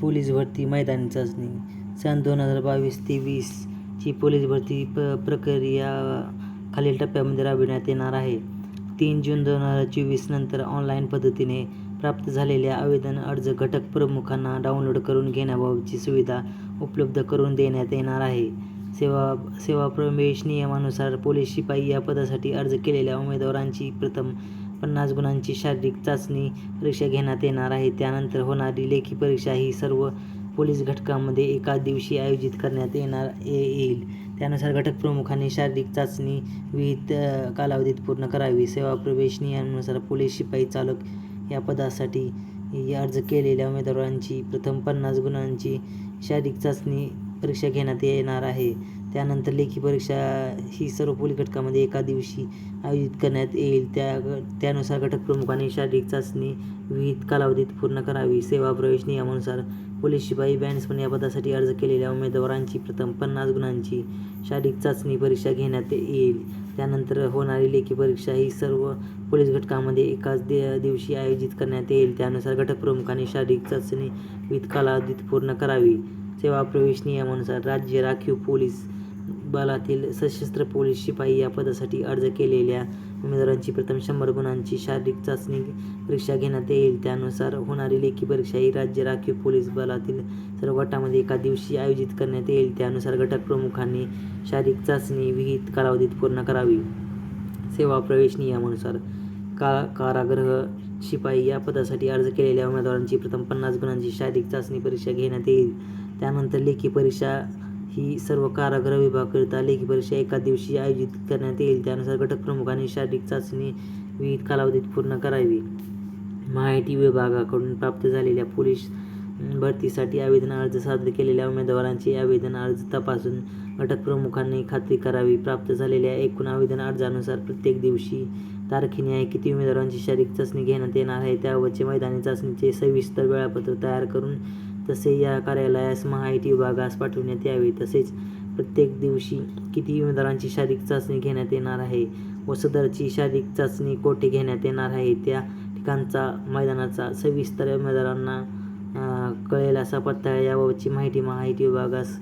Police भरती मैदानी चाचणी. सन दोन हजार बावीस तेवीसची पोलीस भरती प प्रक्रिया खालील टप्प्यामध्ये राबविण्यात येणार आहे. तीन जून दोन हजार चोवीस नंतर ऑनलाईन पद्धतीने प्राप्त झालेल्या आवेदन अर्ज घटक प्रमुखांना डाउनलोड करून घेण्याबाबतची सुविधा उपलब्ध करून देण्यात येणार आहे. सेवा सेवा प्रवेश नियमानुसार पोलीस शिपाई या पदासाठी अर्ज केलेल्या उमेदवारांची प्रथम पन्नास गुणांची शारीरिक चाचणी परीक्षा घेण्यात येणार आहे. त्यानंतर होणारी लेखी परीक्षा ही सर्व पोलीस घटकामध्ये एकाच दिवशी आयोजित करण्यात येणार येईल. त्यानुसार घटक प्रमुखांनी शारीरिक चाचणी विहित कालावधीत पूर्ण करावी. सेवा प्रवेश नियमानुसार पोलीस शिपाई चालक या पदासाठी अर्ज केलेल्या उमेदवारांची प्रथम पन्नास गुणांची शारीरिक चाचणी परीक्षा घेण्यात येणार आहे. त्यानंतर लेखी परीक्षा ही सर्व पोलीस घटकामध्ये एका दिवशी आयोजित करण्यात येईल. त्या त्यानुसार घटक प्रमुखांनी शारीरिक चाचणी विहित कालावधीत पूर्ण करावी. सेवा प्रवेश नियमानुसार पोलीस शिपाई बँड्समन या पदासाठी अर्ज केलेल्या उमेदवारांची प्रथम पन्नास गुणांची शारीरिक चाचणी परीक्षा घेण्यात येईल. त्यानंतर होणारी लेखी परीक्षा ही सर्व पोलीस घटकामध्ये एकाच दे दिवशी आयोजित करण्यात येईल. त्यानुसार घटक प्रमुखांनी शारीरिक चाचणी विहित कालावधीत पूर्ण करावी. सेवा प्रवेश नियमानुसार राज्य राखीव पोलीस बलातील सशस्त्र पोलीस शिपाई या पदासाठी अर्ज केलेल्या उमेदवारांची प्रथम शंभर गुणांची शारीरिक चाचणी परीक्षा घेण्यात येईल. त्यानुसार होणारी लेखी परीक्षा ही राज्य राखीव पोलीस बलातील सर्व गटामध्ये एका दिवशी आयोजित करण्यात येईल. त्यानुसार घटक प्रमुखांनी शारीरिक चाचणी विहित कालावधीत पूर्ण करावी. सेवा प्रवेश नियमानुसार का कारागृह शिपाई या पदासाठी अर्ज केलेल्या उमेदवारांची प्रथम पन्नास गुणांची शारीरिक चाचणी परीक्षा घेण्यात येईल. त्यानंतर लेखी परीक्षा ही सर्व कारागृह विभागाकरिता लेखी परीक्षा एका दिवशी आयोजित करण्यात येईल. त्यानुसार घटक प्रमुखांनी शारीरिक चाचणी विविध कालावधीत पूर्ण करावी. माहिती विभागाकडून प्राप्त झालेल्या पोलीस भरतीसाठी आवेदन अर्ज सादर केलेल्या उमेदवारांचे आवेदन अर्ज तपासून घटक प्रमुखांनी खात्री करावी. प्राप्त झालेल्या एकूण आवेदन अर्जानुसार प्रत्येक दिवशी तारखेने आहे किती उमेदवारांची शारीरिक चाचणी घेण्यात येणार आहे त्यावरचे मैदानी चाचणीचे सविस्तर वेळापत्रक तयार करून तसे या कार्यालयास माहिती विभागास पाठवण्यात यावे तसेच प्रत्येक दिवशी किती उमेदवारांची शारीरिक चाचणी घेण्यात येणार आहे व सदरची शारीरिक चाचणी कोठे घेण्यात येणार आहे त्या ठिकाणचा मैदानाचा सविस्तर उमेदवारांना कळेल असा पत्ता आहे. याबाबतची माहिती माहिती विभागास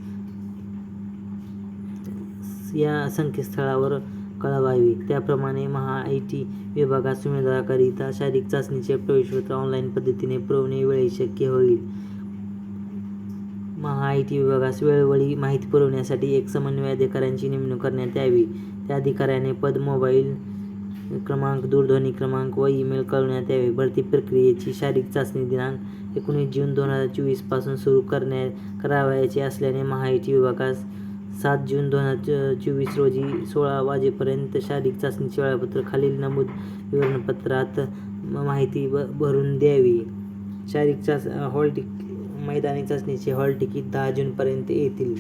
या संकेतस्थळावर कळवावी त्याप्रमाणे महा आय टी विभागास उमेदवाराकरिता शारीरिक चाचणीचे प्रवेशपत्र ऑनलाईन पद्धतीने पुरवणे वेळी शक्य होईल महा विभागास वेळोवेळी माहिती पुरवण्यासाठी एक समन्वय अधिकाऱ्यांची नेमणूक करण्यात यावी. त्या अधिकाऱ्याने पद मोबाईल क्रमांक दूरध्वनी क्रमांक व ईमेल कळवण्यात यावे. भरती प्रक्रियेची शारीरिक चाचणी दिनांक एकोणीस जून दोन हजार चोवीसपासून सुरू करण्या करावयाचे असल्याने महाआयटी विभागास सात जून दोन हजार चोवीस रोजी सोळा वाजेपर्यंत शारीरिक चाचणीचे वेळापत्रक खालील नमूद विवरणपत्रात माहिती ब भरून द्यावी. शारीरिक चाच हॉल टिक मैदानी चाचणीचे हॉल तिकीट दहा जूनपर्यंत येतील.